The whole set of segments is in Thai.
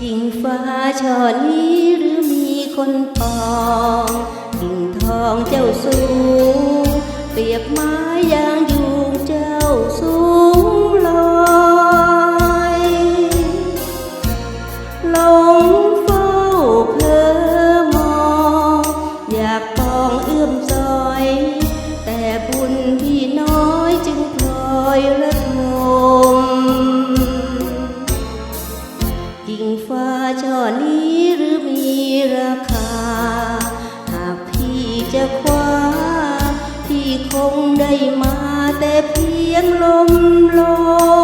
กิ่งฟ้าช่อนี้หรือมีคนปองกิ่งทองเจ้าสูงเปรียบไม้ยาง ฟ้าช่อนี้หรือมีราคา หากพี่จะคว้า พี่คงได้มาแต่เพียงลมลม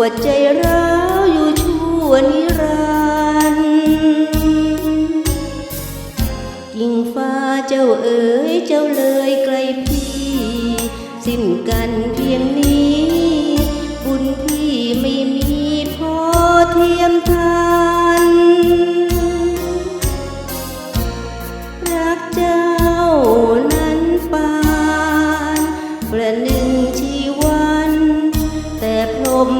วดใจร้าวอยู่ชั่วนิรันดร์ยิ่งฟ้าเจ้าเอ๋ยเจ้าเลยไกลพี่ สิ้นกันเพียงนี้ บุญพี่ไม่มีพอเทียมทันรักเจ้านั้นปานประหนึ่งชีวัน แต่พรม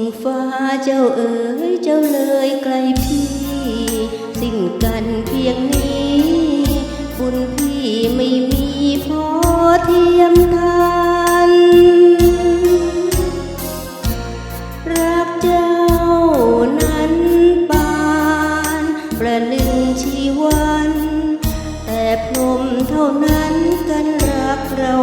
งฟ้าเจ้าเอ๋ยเจ้าเลยไกลพี่ สิ้นกันเพียงนี้บุญพี่ไม่มีพอเทียมทันรักเจ้านั้นปานประหนึ่งชีวัน แต่พรหมเท่านั้นกันรักเรา